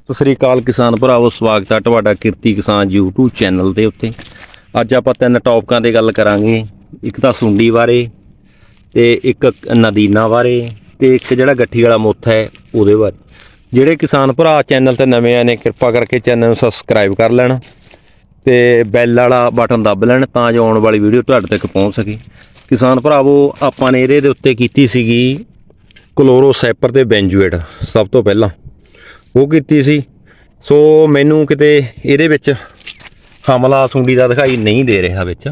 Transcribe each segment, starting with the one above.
ਸਤਿ ਸ੍ਰੀ ਅਕਾਲ ਕਿਸਾਨ ਭਰਾਵੋ, ਸਵਾਗਤ ਹੈ ਤੁਹਾਡਾ ਕਿਰਤੀ ਕਿਸਾਨ YouTube ਚੈਨਲ ਦੇ ਉੱਤੇ। ਅੱਜ ਆਪਾਂ ਤਿੰਨ ਟੌਪਿਕਾਂ ਤੇ ਗੱਲ ਕਰਾਂਗੇ, ਇੱਕ ਤਾਂ ਸੁੰਡੀ ਬਾਰੇ ਤੇ ਇੱਕ ਨਦੀਨਾ ਬਾਰੇ ਤੇ ਇੱਕ ਜਿਹੜਾ ਗੱਠੀ ਵਾਲਾ ਮੁੱਥ ਹੈ ਉਹਦੇ ਬਾਰੇ। ਜਿਹੜੇ ਕਿਸਾਨ ਭਰਾ ਚੈਨਲ ਤੇ ਨਵੇਂ ਆਏ ਨੇ, ਕਿਰਪਾ ਕਰਕੇ ਚੈਨਲ ਨੂੰ ਸਬਸਕ੍ਰਾਈਬ ਕਰ ਲੈਣ ਤੇ ਬੈਲ ਵਾਲਾ ਬਟਨ ਦੱਬ ਲੈਣ ਤਾਂ ਜੋ ਆਉਣ ਵਾਲੀ ਵੀਡੀਓ ਤੁਹਾਡੇ ਤੱਕ ਪਹੁੰਚ ਸਕੇ। ਕਿਸਾਨ ਭਰਾਵੋ, ਆਪਾਂ ਨੇ ਇਹਦੇ ਦੇ ਉੱਤੇ ਕੀਤੀ ਸੀਗੀ ਕਲੋਰੋਸੈਪਰ ਤੇ ਬੈਂਜੂਏਟ, ਸਭ ਤੋਂ ਪਹਿਲਾਂ। ਉਹ ਕੀਤੀ ਸੀ। ਸੋ ਮੈਨੂੰ ਕਿਤੇ ਇਹਦੇ ਵਿੱਚ ਹਮਲਾ ਸੁੰਡੀ ਦਾ ਦਿਖਾਈ ਨਹੀਂ ਦੇ ਰਿਹਾ ਵਿੱਚ।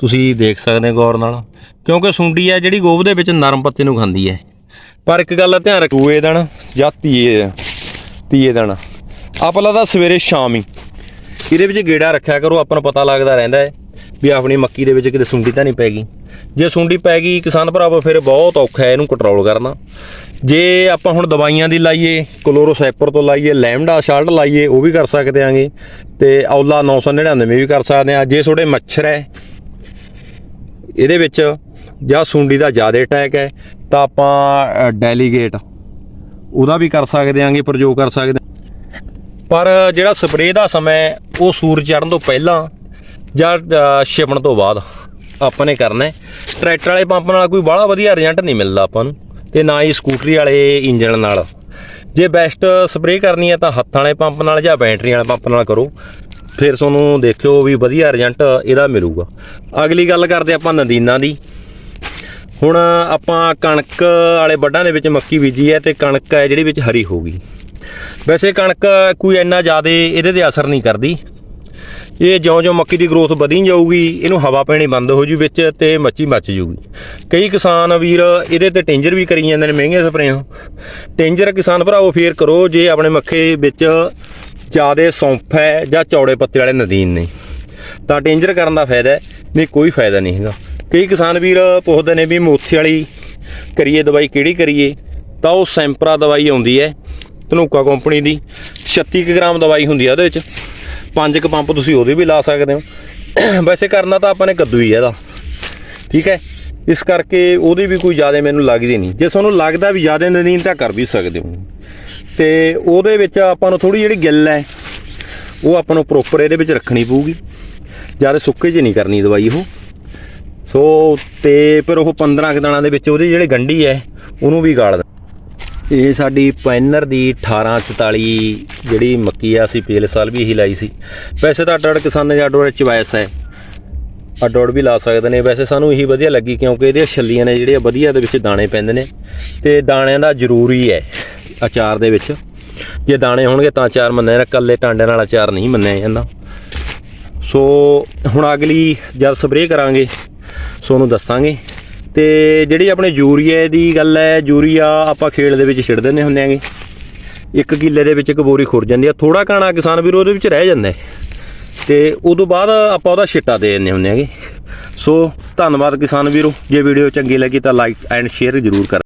ਤੁਸੀਂ ਦੇਖ ਸਕਦੇ ਹੋ ਗੌਰ ਨਾਲ ਕਿਉਂਕਿ ਸੁੰਡੀ ਹੈ ਜਿਹੜੀ ਗੋਭ ਦੇ ਵਿੱਚ ਨਰਮ ਪੱਤੇ ਨੂੰ ਖਾਂਦੀ ਹੈ। ਪਰ ਇੱਕ ਗੱਲ ਧਿਆਨ ਰੱਖੋ ਇਹ ਦਿਨ ਜਾਂ ਤੀਏ ਤੀਏ ਦਿਨ ਆਪਲਾ ਦਾ ਸਵੇਰੇ ਸ਼ਾਮ। ਹੀ ਇਹਦੇ ਵਿੱਚ ਗੇੜਾ ਰੱਖਿਆ ਕਰੋ ਆਪਾਂ ਨੂੰ ਪਤਾ ਲੱਗਦਾ ਰਹਿੰਦਾ ਹੈ ਵੀ ਆਪਣੀ ਮੱਕੀ ਦੇ ਵਿੱਚ ਕਿਤੇ ਸੁੰਡੀ ਤਾਂ ਨਹੀਂ ਪੈ ਗਈ। ਜੇ ਸੁੰਡੀ ਪੈ ਗਈ ਕਿਸਾਨ ਭਰਾਵੋ ਫਿਰ ਬਹੁਤ ਔਖਾ ਹੈ ਇਹਨੂੰ ਕੰਟਰੋਲ ਕਰਨਾ। ਜੇ ਆਪਾਂ ਹੁਣ ਦਵਾਈਆਂ ਦੀ ਲਾਈਏ, ਕਲੋਰੋਸੈਪਰ ਤੋਂ ਲਾਈਏ, ਲੈਮਡਾ ਸ਼ਾਲਟ ਲਾਈਏ, ਉਹ ਵੀ ਕਰ ਸਕਦੇ ਆਂਗੇ। ਤੇ ਔਲਾ 999 ਵੀ ਕਰ ਸਕਦੇ ਆ। ਜੇ ਤੁਹਾਡੇ ਮੱਛਰ ਹੈ, ਇਹਦੇ ਵਿੱਚ ਜਾਂ ਸੁੰਡੀ ਦਾ ਜ਼ਿਆਦਾ ਅਟੈਕ ਹੈ, ਤਾਂ ਆਪਾਂ ਡੈਲੀਗੇਟ ਉਹਦਾ ਵੀ ਕਰ ਸਕਦੇ ਆਂਗੇ, ਪ੍ਰਯੋਗ ਕਰ ਸਕਦੇ ਪਰ ਜਿਹੜਾ ਸਪਰੇਅ ਦਾ ਸਮਾਂ ਉਹ ਸੂਰਜ ਚੜ੍ਹਨ ਤੋਂ ਪਹਿਲਾਂ ਜਾਂ ਛਿਪਣ ਤੋਂ ਬਾਅਦ ਆਪਾਂ ਨੇ ਕਰਨਾ ਟਰੈਕਟਰ ਵਾਲੇ ਪੰਪ ਨਾਲ ਕੋਈ ਬਾਹਲਾ ਵਧੀਆ ਰਿਜ਼ਲਟ ਨਹੀਂ ਮਿਲਦਾ ਆਪਾਂ ਨੂੰ। ਤੇ ਨਾ ਹੀ ਸਕੂਟਰੀ ਵਾਲੇ ਇੰਜਣ ਨਾਲ। ਜੇ ਬੈਸਟ ਸਪਰੇਅ ਕਰਨੀ ਹੈ ਤਾਂ ਹੱਥਾਂ ਵਾਲੇ ਪੰਪ ਨਾਲ ਜਾਂ ਬੈਟਰੀ ਵਾਲੇ ਪੰਪ ਨਾਲ ਕਰੋ। ਫਿਰ ਤੁਹਾਨੂੰ ਦੇਖਿਓ ਵੀ ਵਧੀਆ ਰਿਜ਼ਲਟ ਇਹਦਾ ਮਿਲੂਗਾ। ਅਗਲੀ ਗੱਲ ਕਰਦੇ ਆਪਾਂ ਨਦੀਨਾਂ ਦੀ। ਹੁਣ ਆਪਾਂ ਕਣਕ ਵਾਲੇ ਵੱਡਾਂ ਦੇ ਵਿੱਚ ਮੱਕੀ ਬੀਜੀ ਹੈ ਤੇ ਕਣਕ ਹੈ ਜਿਹੜੀ ਵਿੱਚ ਹਰੀ ਹੋ ਗਈ। ਵੈਸੇ ਕਣਕ ਕੋਈ ਇੰਨਾ ਜ਼ਿਆਦਾ ਇਹਦੇ ਤੇ ਅਸਰ ਨਹੀਂ ਕਰਦੀ। ਇਹ ਜਿਉਂ-ਜਿਉਂ ਮੱਕੀ ਦੀ ਗਰੋਥ ਵਧੀ ਜਾਊਗੀ, ਇਹਨੂੰ ਹਵਾ ਪੈਣੀ ਬੰਦ ਹੋ ਜੂ ਵਿੱਚ ਤੇ ਮੱਚੀ ਮੱਚ ਜੂਗੀ। ਕਈ ਕਿਸਾਨ ਵੀਰ ਇਹਦੇ ਤੇ ਟੈਂਜਰ ਵੀ ਕਰੀ ਜਾਂਦੇ ਨੇ, ਮਹਿੰਗੇ ਸਪਰੇਆਂ। ਟੈਂਜਰ ਕਿਸਾਨ ਭਰਾਓ ਫੇਰ ਕਰੋ ਜੇ ਆਪਣੇ ਮੱਕੇ ਵਿੱਚ ਜ਼ਿਆਦੇ ਸੌਂਫ ਹੈ ਜਾਂ ਚੌੜੇ ਪੱਤੇ ਵਾਲੇ ਨਦੀਨ ਨੇ। ਤਾਂ ਟੈਂਜਰ ਕਰਨ ਦਾ ਫਾਇਦਾ ਨਹੀਂ ਕੋਈ ਫਾਇਦਾ ਨਹੀਂ ਹੈਗਾ। ਕਈ ਕਿਸਾਨ ਵੀਰ ਪੁੱਛਦੇ ਨੇ ਵੀ ਮੋਥੇ ਵਾਲੀ ਕਰੀਏ, ਦਵਾਈ ਕਿਹੜੀ ਕਰੀਏ? ਤਾਂ ਉਹ ਸੈਂਪਰਾ ਦਵਾਈ ਆਉਂਦੀ ਹੈ, ਧਨੂਕਾ ਕੰਪਨੀ ਦੀ। 36 ਕੁ ਗ੍ਰਾਮ ਦਵਾਈ ਹੁੰਦੀ ਹੈ ਉਹਦੇ ਵਿੱਚ। ਪੰਜ ਕੁ ਪੰਪ ਤੁਸੀਂ ਉਹਦੇ ਵੀ ਲਾ ਸਕਦੇ ਹੋ। ਵੈਸੇ ਕਰਨਾ ਤਾਂ ਆਪਾਂ ਨੇ ਕੱਦੂ ਹੀ ਹੈ ਇਹਦਾ। ਠੀਕ ਹੈ? ਇਸ ਕਰਕੇ ਉਹਦੀ ਵੀ ਕੋਈ ਜ਼ਿਆਦਾ ਮੈਨੂੰ ਲੱਗਦੀ ਨਹੀਂ। ਜੇ ਤੁਹਾਨੂੰ ਲੱਗਦਾ ਵੀ ਜ਼ਿਆਦਾ ਨਦੀਨ ਤਾਂ ਕਰ ਵੀ ਸਕਦੇ ਹੋ। ਤੇ ਉਹਦੇ ਵਿੱਚ ਆਪਾਂ ਨੂੰ ਥੋੜੀ ਜਿਹੜੀ ਗਿੱਲ ਹੈ, ਉਹ ਆਪਾਂ ਨੂੰ ਪ੍ਰੋਪਰ ਇਹਦੇ ਵਿੱਚ ਰੱਖਣੀ ਪਊਗੀ। ਜ਼ਿਆਦਾ ਸੁੱਕੇ 'ਚ ਨਹੀਂ ਕਰਨੀ ਦਵਾਈ ਉਹ। ਸੋ ਤੇ ਫਿਰ ਉਹ 15 ਕੁ ਦਿਨਾਂ ਦੇ ਵਿੱਚ ਉਹਦੀ ਜਿਹੜੀ ਗੰਢੀ ਹੈ, ਉਹਨੂੰ ਵੀ ਗਾਲ ਇਹ ਸਾਡੀ ਪੈਨਰ ਦੀ 1844 ਜਿਹੜੀ ਮੱਕੀ ਆ, ਅਸੀਂ ਪਿਛਲੇ ਸਾਲ ਵੀ ਇਹੀ ਲਾਈ ਸੀ। ਵੈਸੇ ਤਾਂ ਅੱਡ ਅੱਡ ਕਿਸਾਨਾਂ ਦੇ ਅੱਡ ਅੱਡ ਚਵਾਇਸ ਹੈ। ਅੱਡ ਅੱਡ ਵੀ ਲਾ ਸਕਦੇ ਨੇ। ਵੈਸੇ ਸਾਨੂੰ ਇਹੀ ਵਧੀਆ ਲੱਗੀ ਕਿਉਂਕਿ ਇਹਦੀਆਂ ਛੱਲੀਆਂ ਨੇ ਜਿਹੜੀਆਂ ਵਧੀਆ ਦੇ ਵਿੱਚ ਦਾਣੇ ਪੈਂਦੇ ਨੇ। ਤੇ ਦਾਣਿਆਂ ਦਾ ਜ਼ਰੂਰੀ ਹੈ ਅਚਾਰ ਦੇ ਵਿੱਚ। ਜੇ ਦਾਣੇ ਹੋਣਗੇ ਤਾਂ ਅਚਾਰ ਮੰਨਿਆ ਜਾਂਦਾ। ਇਕੱਲੇ ਟਾਂਡੇ ਨਾਲ ਅਚਾਰ ਨਹੀਂ ਮੰਨਿਆ ਜਾਂਦਾ। ਸੋ ਹੁਣ ਅਗਲੀ ਜਦ ਸਪਰੇਅ ਕਰਾਂਗੇ ਸੋਨੂੰ ਦੱਸਾਂਗੇ। ਤੇ ਜਿਹੜੀ ਆਪਣੇ ਯੂਰੀਆ ਦੀ ਗੱਲ ਹੈ, ਯੂਰੀਆ ਆਪਾਂ ਖੇਲ ਦੇ ਵਿੱਚ ਛਿੜ ਦਿੰਦੇ ਹੁੰਦੇ ਆਂਗੇ ਇੱਕ ਕਿੱਲੇ ਦੇ ਵਿੱਚ ਇੱਕ ਬੋਰੀ ਖੁਰ ਜਾਂਦੀ ਆ ਥੋੜਾ ਕਾਣਾ ਕਿਸਾਨ ਵੀਰ ਉਹਦੇ ਵਿੱਚ ਰਹਿ ਜਾਂਦਾ ਹੈ। ਤੇ ਉਦੋਂ ਬਾਅਦ ਆਪਾਂ ਉਹਦਾ ਛਿੱਟਾ ਦੇ ਦਿੰਦੇ ਹੁੰਦੇ ਆਂਗੇ ਸੋ ਧੰਨਵਾਦ ਕਿਸਾਨ ਵੀਰੋ। ਜੇ ਵੀਡੀਓ ਚੰਗੀ ਲੱਗੀ ਤਾਂ ਲਾਈਕ ਐਂਡ ਸ਼ੇਅਰ ਜ਼ਰੂਰ ਕਰ